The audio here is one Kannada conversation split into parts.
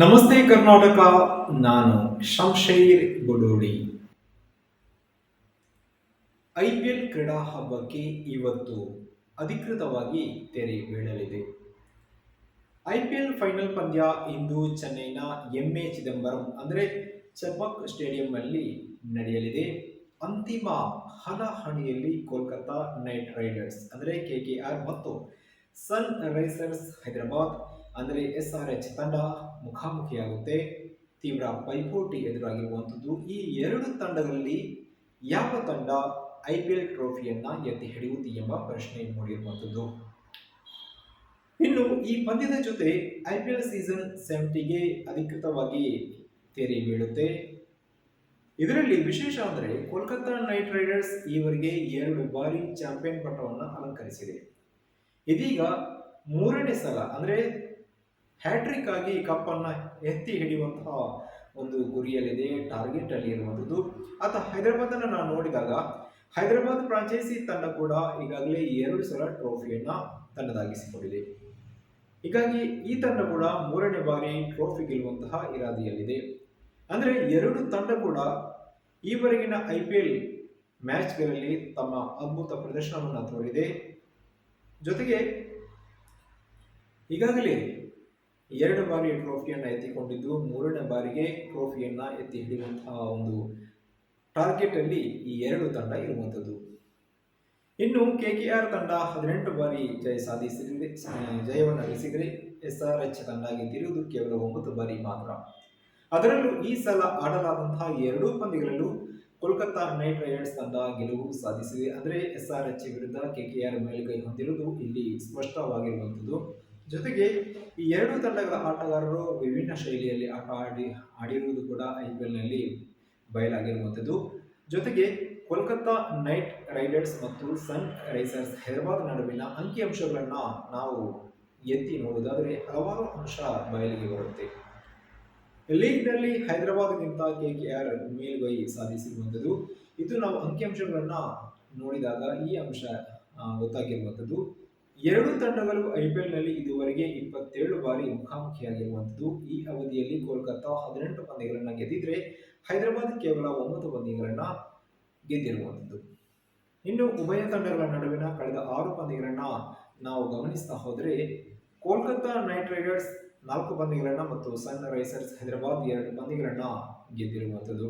ನಮಸ್ತೆ ಕರ್ನಾಟಕ, ನಾನು Shamsher Gudodi I P L ಕ್ರೀಡಾ ಹಬ್ಬಕ್ಕೆ ಇವತ್ತು ಅಧಿಕೃತವಾಗಿ ತೆರೆ ಬೀಳಲಿದೆ. ಐ ಪಿ ಎಲ್ ಫೈನಲ್ ಪಂದ್ಯ ಇಂದು ಚೆನ್ನೈನ ಎಂ ಎ ಚಿದಂಬರಂ ಅಂದರೆ ಚಪಕ್ ಸ್ಟೇಡಿಯಂನಲ್ಲಿ ನಡೆಯಲಿದೆ. ಅಂತಿಮ ಹಣಾಹಣಿಯಲ್ಲಿ ಕೋಲ್ಕತ್ತಾ ನೈಟ್ ರೈಡರ್ಸ್ ಅಂದರೆ ಕೆ ಕೆ ಆರ್ ಮತ್ತು ಸನ್ ರೈಸರ್ಸ್ ಹೈದರಾಬಾದ್ ಅಂದರೆ ಎಸ್ ಆರ್ ಎಚ್ ತಂಡ ಮುಖಾಮುಖಿಯಾಗುತ್ತೆ. ತೀವ್ರ ಪೈಪೋಟಿ ಎದುರಾಗಿರುವಂಥದ್ದು ಈ ಎರಡು ತಂಡಗಳಲ್ಲಿ ಯಾವ ತಂಡ ಐ ಪಿ ಎಲ್ ಟ್ರೋಫಿಯನ್ನು ಎತ್ತಿ ಹಿಡಿಯುವುದು ಎಂಬ ಪ್ರಶ್ನೆ ಮೂಡಿರುವಂಥದ್ದು. ಇನ್ನು ಈ ಪಂದ್ಯದ ಜೊತೆ ಐ ಪಿ ಎಲ್ ಸೀಸನ್ ಸೆವೆಂಟಿಗೆ ಅಧಿಕೃತವಾಗಿ ತೆರೆ ಬೀಳುತ್ತೆ. ಇದರಲ್ಲಿ ವಿಶೇಷ ಅಂದರೆ ಕೋಲ್ಕತ್ತಾ ನೈಟ್ ರೈಡರ್ಸ್ ಈವರೆಗೆ ಎರಡು ಬಾರಿ ಚಾಂಪಿಯನ್ ಪಟ್ಟವನ್ನು ಅಲಂಕರಿಸಿದೆ. ಇದೀಗ ಮೂರನೇ ಸಲ, ಅಂದರೆ ಹ್ಯಾಟ್ರಿಕ್ ಆಗಿ ಕಪ್ಪನ್ನು ಎತ್ತಿ ಹಿಡಿಯುವಂತಹ ಒಂದು ಗುರಿಯಲ್ಲಿದೆ ಟಾರ್ಗೆಟ್ ಅಲ್ಲಿ ಇರುವಂಥದ್ದು. ಆತ ಹೈದರಾಬಾದನ್ನು ನಾವು ನೋಡಿದಾಗ, ಹೈದರಾಬಾದ್ ಫ್ರಾಂಚೈಸಿ ತಂಡ ಕೂಡ ಈಗಾಗಲೇ ಎರಡು ಸಲ ಟ್ರೋಫಿಯನ್ನು ತನ್ನದಾಗಿಸಿಕೊಂಡಿದೆ ಹೀಗಾಗಿ ಈ ತಂಡ ಕೂಡ ಮೂರನೇ ಬಾರಿ ಟ್ರೋಫಿ ಗೆಲ್ಲುವಂತಹ ಇರಾದಿಯಲ್ಲಿದೆ. ಅಂದರೆ ಎರಡು ತಂಡ ಕೂಡ ಈವರೆಗಿನ ಐ ಪಿ ಎಲ್ ಮ್ಯಾಚ್ಗಳಲ್ಲಿ ತಮ್ಮ ಅದ್ಭುತ ಪ್ರದರ್ಶನವನ್ನು ತೋರಿದೆ. ಜೊತೆಗೆ ಈಗಾಗಲೇ ಎರಡು ಬಾರಿ ಟ್ರೋಫಿಯನ್ನು ಎತ್ತಿಕೊಂಡಿದ್ದು, ಮೂರನೇ ಬಾರಿಗೆ ಟ್ರೋಫಿಯನ್ನು ಎತ್ತಿ ಹಿಡಿಯುವಂತಹ ಒಂದು ಟಾರ್ಗೆಟ್ ಅಲ್ಲಿ ಈ ಎರಡು ತಂಡ ಇರುವಂಥದ್ದು. ಇನ್ನು ಕೆ ಕೆ ಆರ್ ತಂಡ ಹದಿನೆಂಟು ಬಾರಿ ಜಯ ಸಾಧಿಸಿದೆ ಜಯವನ್ನು ಗಳಿಸಿದರೆ ಎಸ್ ಆರ್ ಎಚ್ ತಂಡ ಗೆದ್ದಿರುವುದು ಕೇವಲ ಒಂಬತ್ತು ಬಾರಿ ಮಾತ್ರ. ಅದರಲ್ಲೂ ಈ ಸಲ ಆಡಲಾದಂತಹ ಎರಡೂ ಪಂದ್ಯಗಳಲ್ಲೂ ಕೋಲ್ಕತ್ತಾ ನೈಟ್ ರೈಡರ್ಸ್ ತಂಡ ಗೆಲುವು ಸಾಧಿಸಿದೆ. ಅಂದರೆ ಎಸ್ ಆರ್ ಎಚ್ ವಿರುದ್ಧ ಕೆ ಕೆ ಆರ್ ಮೇಲುಗೈ ಹೊಂದಿರುವುದು ಇಲ್ಲಿ ಸ್ಪಷ್ಟವಾಗಿರುವಂಥದ್ದು. ಜೊತೆಗೆ ಈ ಎರಡು ತಂಡಗಳ ಆಟಗಾರರು ವಿಭಿನ್ನ ಶೈಲಿಯಲ್ಲಿ ಆಟ ಆಡಿ, ಆಡಿರುವುದು ಕೂಡ ಐ ಪಿ ಎಲ್ನಲ್ಲಿ ಬಯಲಾಗಿರುವಂಥದ್ದು. ಜೊತೆಗೆ ಕೋಲ್ಕತ್ತಾ ನೈಟ್ ರೈಡರ್ಸ್ ಮತ್ತು ಸನ್ ರೈಸರ್ಸ್ ಹೈದರಾಬಾದ್ ನಡುವಿನ ಅಂಕಿಅಂಶಗಳನ್ನು ನಾವು ಎತ್ತಿ ನೋಡುವುದಾದರೆ ಹಲವಾರು ಅಂಶ ಬಯಲಿಗೆ ಬರುತ್ತೆ. ಲೀಗ್ನಲ್ಲಿ ಹೈದರಾಬಾದ್ಗಿಂತ ಕೆ ಕೆ ಆರ್ ಮೇಲುಗೈ ಸಾಧಿಸಿರುವಂಥದ್ದು. ಇದು ನಾವು ಅಂಕಿಅಂಶಗಳನ್ನು ನೋಡಿದಾಗ ಈ ಅಂಶ ಗೊತ್ತಾಗಿರುವಂಥದ್ದು. ಎರಡು ತಂಡಗಳು ಐ ಪಿ ಎಲ್ನಲ್ಲಿ ಇದುವರೆಗೆ ಇಪ್ಪತ್ತೇಳು ಬಾರಿ ಮುಖಾಮುಖಿಯಾಗಿರುವಂಥದ್ದು. ಈ ಅವಧಿಯಲ್ಲಿ ಕೋಲ್ಕತ್ತಾ ಹದಿನೆಂಟು ಪಂದ್ಯಗಳನ್ನು ಗೆದ್ದಿದ್ರೆ ಹೈದರಾಬಾದ್ ಕೇವಲ ಒಂಬತ್ತು ಪಂದ್ಯಗಳನ್ನು ಗೆದ್ದಿರುವಂಥದ್ದು. ಇನ್ನು ಉಭಯ ತಂಡಗಳ ನಡುವಿನ ಕಳೆದ ಆರು ಪಂದ್ಯಗಳನ್ನು ನಾವು ಗಮನಿಸ್ತಾ ಹೋದರೆ ಕೋಲ್ಕತ್ತಾ ನೈಟ್ ರೈಡರ್ಸ್ ನಾಲ್ಕು ಪಂದ್ಯಗಳನ್ನು ಮತ್ತು ಸನ್ ರೈಸರ್ಸ್ ಹೈದರಾಬಾದ್ ಎರಡು ಪಂದ್ಯಗಳನ್ನು ಗೆದ್ದಿರುವಂಥದ್ದು.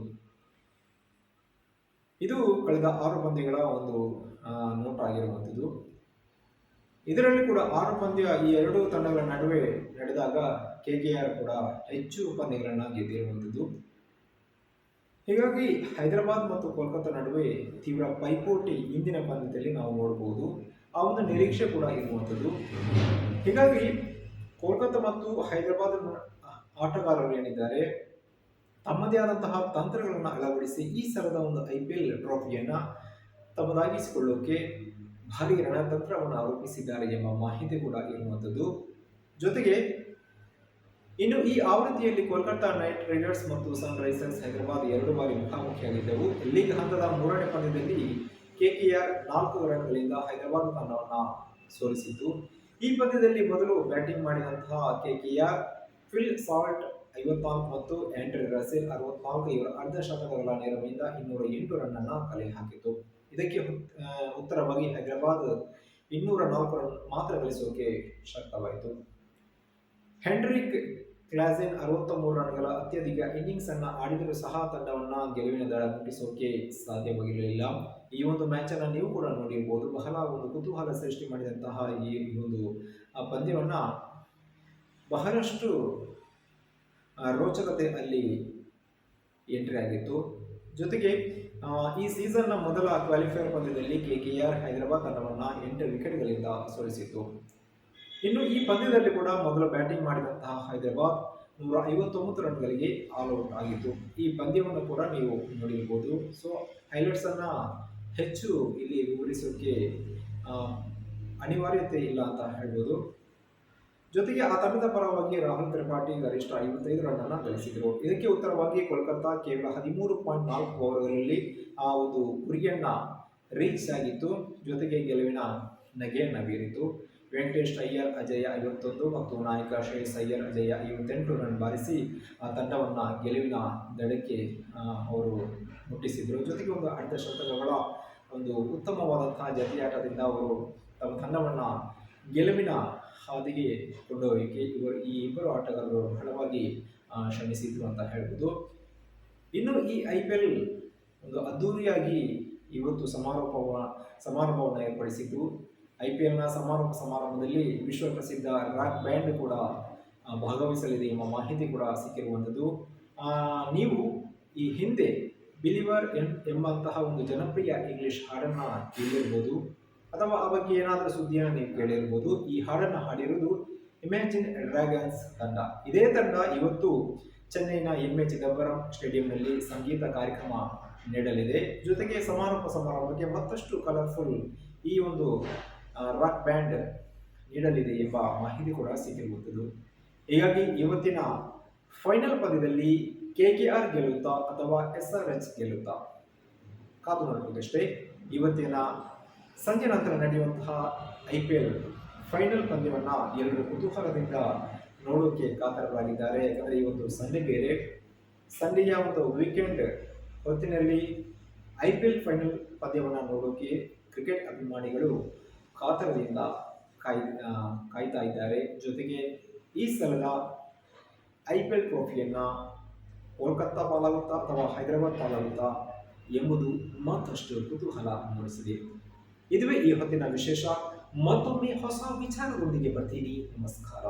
ಇದು ಕಳೆದ ಆರು ಪಂದ್ಯಗಳ ಒಂದು ನೋಟ್ ಆಗಿರುವಂಥದ್ದು. ಇದರಲ್ಲಿ ಕೂಡ ಆರು ಪಂದ್ಯ ಈ ಎರಡು ತಂಡಗಳ ನಡುವೆ ನಡೆದಾಗ ಕೆ ಕೆ ಆರ್ ಕೂಡ ಹೆಚ್ಚು ಪಂದ್ಯಗಳನ್ನು ಗೆದ್ದಿರುವಂಥದ್ದು. ಹೀಗಾಗಿ ಹೈದರಾಬಾದ್ ಮತ್ತು ಕೋಲ್ಕತ್ತಾ ನಡುವೆ ತೀವ್ರ ಪೈಪೋಟಿ ಇಂದಿನ ಪಂದ್ಯದಲ್ಲಿ ನಾವು ನೋಡಬಹುದು ಆ ಒಂದು ನಿರೀಕ್ಷೆ ಕೂಡ ಇರುವಂಥದ್ದು. ಹೀಗಾಗಿ ಕೋಲ್ಕತ್ತಾ ಮತ್ತು ಹೈದರಾಬಾದ್ ಆಟಗಾರರು ಏನಿದ್ದಾರೆ, ತಮ್ಮದೇ ಆದಂತಹ ತಂತ್ರಗಳನ್ನು ಅಳವಡಿಸಿ ಈ ಸಲದ ಒಂದು ಐ ಪಿ ಎಲ್ ಟ್ರೋಫಿಯನ್ನು ತಮ್ಮದಾಗಿಸಿಕೊಳ್ಳೋಕೆ ಭಾರಿ ರಣತಂತ್ರವನ್ನು ಆರೋಪಿಸಿದ್ದಾರೆ ಎಂಬ ಮಾಹಿತಿ ಕೂಡ ಇರುವಂಥದ್ದು. ಜೊತೆಗೆ, ಇನ್ನು ಈ ಆವೃತ್ತಿಯಲ್ಲಿ ಕೋಲ್ಕತ್ತಾ ನೈಟ್ ರೈಡರ್ಸ್ ಮತ್ತು ಸನ್ ರೈಸರ್ಸ್ ಹೈದರಾಬಾದ್ ಎರಡು ಬಾರಿ ಮುಖಾಮುಖಿಯಾಗಿದ್ದವು. ಲೀಗ್ ಹಂತದ ಮೂರನೇ ಪಂದ್ಯದಲ್ಲಿ ಕೆಕೆಆರ್ ನಾಲ್ಕು ರನ್ಗಳಿಂದ ಹೈದರಾಬಾದ್ ತಂಡವನ್ನು ಸೋಲಿಸಿತು ಈ ಪಂದ್ಯದಲ್ಲಿ ಮೊದಲು ಬ್ಯಾಟಿಂಗ್ ಮಾಡಿದಂತಹ ಕೆಕೆಆರ್ ಫಿಲ್ ಸಾಲ್ಟ್ ಐವತ್ನಾಲ್ಕು ಮತ್ತು ಆಂಡ್ರಿ ರಸೆಲ್ ಅರವತ್ನಾಲ್ಕು ಇವರ ಅರ್ಧ ಶತಕಗಳ ನೆರವಿನಿಂದ ಇನ್ನೂರ ಎಂಟು ರನ್ನನ್ನು ಕಲೆ ಹಾಕಿತು. ಇದಕ್ಕೆ ಉತ್ತರವಾಗಿ ಹೈದರಾಬಾದ್ ಇನ್ನೂರ ನಾಲ್ಕು ರನ್ ಮಾತ್ರ ಗಳಿಸೋಕೆ ಶಕ್ತವಾಯಿತು. ಹೆನ್ರಿಕ್ ಕ್ಲಾಸೆನ್ ಅರವತ್ತ ಮೂರು ರನ್ಗಳ ಅತ್ಯಧಿಕ ಇನ್ನಿಂಗ್ಸ್ ಅನ್ನು ಆಡಿದರೂ ಸಹ ತಂಡವನ್ನು ಗೆಲುವಿನ ದಳ ಮುಟ್ಟಿಸೋಕೆ ಸಾಧ್ಯವಾಗಿರಲಿಲ್ಲ. ಈ ಒಂದು ಮ್ಯಾಚ್ ಅನ್ನು ನೀವು ಕೂಡ ನೋಡಿರ್ಬೋದು. ಬಹಳ ಒಂದು ಕುತೂಹಲ ಸೃಷ್ಟಿ ಮಾಡಿದಂತಹ ಈ ಒಂದು ಪಂದ್ಯವನ್ನು ಬಹಳಷ್ಟು ರೋಚಕತೆ ಅಲ್ಲಿ ಎಂಟ್ರಿ ಆಗಿತ್ತು. ಜೊತೆಗೆ ಈ ಸೀಸನ್ನ ಮೊದಲ ಕ್ವಾಲಿಫೈಯರ್ ಪಂದ್ಯದಲ್ಲಿ ಕೆ ಕೆ ಆರ್ ಹೈದರಾಬಾದ್ ತಂಡವನ್ನು ಎಂಟು ವಿಕೆಟ್ಗಳಿಂದ ಸೋಲಿಸಿತ್ತು. ಇನ್ನು ಈ ಪಂದ್ಯದಲ್ಲಿ ಕೂಡ ಮೊದಲು ಬ್ಯಾಟಿಂಗ್ ಮಾಡಿದಂತಹ ಹೈದರಾಬಾದ್ ನೂರ ಐವತ್ತೊಂಬತ್ತು ರನ್ಗಳಿಗೆ ಆಲ್ ಔಟ್ ಆಗಿತ್ತು ಈ ಪಂದ್ಯವನ್ನು ಕೂಡ ನೀವು ನೋಡಿರ್ಬೋದು. ಸೊ ಹೈಲೈಟ್ಸನ್ನು ಹೆಚ್ಚು ಇಲ್ಲಿ ವಿವರಿಸೋಕ್ಕೆ ಅನಿವಾರ್ಯತೆ ಇಲ್ಲ ಅಂತ ಹೇಳ್ಬೋದು. ಜೊತೆಗೆ ಆ ತಂಡದ ಪರವಾಗಿ ರಾಹುಲ್ ತ್ರಿಪಾಠಿ ಗರಿಷ್ಠ ಐವತ್ತೈದು ರನ್ನನ್ನು ಗಳಿಸಿದರು. ಇದಕ್ಕೆ ಉತ್ತರವಾಗಿ ಕೋಲ್ಕತ್ತಾ ಕೇವಲ ಹದಿಮೂರು ಪಾಯಿಂಟ್ ನಾಲ್ಕು ಓವರ್ಗಳಲ್ಲಿ ಆ ಒಂದು ಗುರಿಯನ್ನು ರೀಚ್ ಆಗಿತ್ತು. ಜೊತೆಗೆ ಗೆಲುವಿನ ನಗೆಯನ್ನು ಬೀರಿತು ವೆಂಕಟೇಶ್ ಅಯ್ಯರ್, ಅಜಯ ಐವತ್ತೊಂದು ಮತ್ತು ನಾಯಕ ಶ್ರೇಯಸ್ ಅಯ್ಯರ್, ಅಜಯ ಐವತ್ತೆಂಟು ರನ್ ಬಾರಿಸಿ, ಆ, ತಂಡವನ್ನು ಗೆಲುವಿನ ದಡಕ್ಕೆ ಅವರು ಮುಟ್ಟಿಸಿದರು. ಜೊತೆಗೆ ಒಂದು ಅರ್ಧ ಶತಕಗಳ ಒಂದು ಉತ್ತಮವಾದಂತಹ ಜತೆಯಾಟದಿಂದ ಅವರು ತಮ್ಮ ತಂಡವನ್ನು ಗೆಲುವಿನ ಹಾದಿಗೆ ಕೊಂಡೊಯ್ಯಕ್ಕೆ ಇವರು ಈ ಇಬ್ಬರು ಆಟಗಾರರು ಬಹಳವಾಗಿ ಶ್ರಮಿಸಿದ್ರು ಅಂತ ಹೇಳ್ಬೋದು. ಇನ್ನು ಈ ಐ ಪಿ ಎಲ್ ಒಂದು ಅದ್ಧೂರಿಯಾಗಿ ಇವತ್ತು ಸಮಾರೋಪ ಸಮಾರಂಭವನ್ನು ಏರ್ಪಡಿಸಿದ್ದು ಐ ಪಿ ಎಲ್ನ ಸಮಾರೋಪ ಸಮಾರಂಭದಲ್ಲಿ ವಿಶ್ವ ಪ್ರಸಿದ್ಧ ರಾಕ್ ಬ್ಯಾಂಡ್ ಕೂಡ ಭಾಗವಹಿಸಲಿದೆ ಎಂಬ ಮಾಹಿತಿ ಕೂಡ ಸಿಕ್ಕಿರುವಂಥದ್ದು. ನೀವು ಈ ಹಿಂದೆ ಬಿಲಿವರ್ ಎಂ, ಎಂಬಂತಹ ಒಂದು ಜನಪ್ರಿಯ ಇಂಗ್ಲಿಷ್ ಹಾಡನ್ನು ಕೇಳಿರ್ಬೋದು, ಅಥವಾ ಆ ಬಗ್ಗೆ ಏನಾದರೂ ಸುದ್ದಿಯನ್ನು ನೀವು ಕೇಳಿರ್ಬೋದು, ಈ ಹಾಡನ್ನು ಹಾಡಿರುವುದು ಇಮ್ಯಾಜಿನ್ ಡ್ರ್ಯಾಗನ್ಸ್ ತಂಡ. ಇದೇ ತಂಡ ಇವತ್ತು ಚೆನ್ನೈನ ಎಂ ಎ ಚಿದಂಬರಂ ಸ್ಟೇಡಿಯಂನಲ್ಲಿ ಸಂಗೀತ ಕಾರ್ಯಕ್ರಮ ನೀಡಲಿದೆ. ಜೊತೆಗೆ ಸಮಾರೋಪ ಸಮಾರಂಭಕ್ಕೆ ಮತ್ತಷ್ಟು ಕಲರ್ಫುಲ್ ಈ ಒಂದು ರಾಕ್ ಬ್ಯಾಂಡ್ ನೀಡಲಿದೆ ಎಂಬ ಮಾಹಿತಿ ಕೂಡ ಸಿಕ್ಕಿರುವಂಥದ್ದು ಹೀಗಾಗಿ ಇವತ್ತಿನ ಫೈನಲ್ ಪಂದ್ಯದಲ್ಲಿ ಕೆ ಕೆ ಆರ್ ಗೆಲ್ಲುತ್ತಾ ಅಥವಾ ಎಸ್ ಆರ್ ಎಚ್ ಗೆಲ್ಲುತ್ತಾ? ಕಾದು ನೋಡಬೇಕಷ್ಟೇ ಇವತ್ತಿನ ಸಂಜೆ ನಂತರ ನಡೆಯುವಂತಹ ಐ ಪಿ ಎಲ್ ಫೈನಲ್ ಪಂದ್ಯವನ್ನು ಎಲ್ಲರೂ ಕುತೂಹಲದಿಂದ ನೋಡೋಕೆ ಕಾತರರಾಗಿದ್ದಾರೆ. ಯಾಕಂದರೆ ಇವತ್ತು ಸಂಡೆ ಬೇರೆ ಸಂಡೆಯ ಒಂದು ವೀಕೆಂಡ್ ಹೊತ್ತಿನಲ್ಲಿ ಐ ಪಿ ಎಲ್ ಫೈನಲ್ ಪಂದ್ಯವನ್ನು ನೋಡೋಕೆ ಕ್ರಿಕೆಟ್ ಅಭಿಮಾನಿಗಳು ಕಾತರದಿಂದ ಕಾಯ್ ಕಾಯ್ತಾ ಇದ್ದಾರೆ. ಜೊತೆಗೆ ಈ ಸಲದ ಐ ಪಿ ಎಲ್ ಟ್ರೋಫಿಯನ್ನು ಕೋಲ್ಕತ್ತಾ ಪಾಲಾಗುತ್ತಾ ಅಥವಾ ಹೈದರಾಬಾದ್ ಪಾಲಾಗುತ್ತಾ ಎಂಬುದು ಮತ್ತಷ್ಟು ಕುತೂಹಲ ಮೂಡಿಸಿದೆ. ಇದುವೇ ಈ ಹೊತ್ತಿನ ವಿಶೇಷ, ಮತ್ತೊಮ್ಮೆ ಹೊಸ ವಿಚಾರದೊಂದಿಗೆ ಬರ್ತೀನಿ. ನಮಸ್ಕಾರ.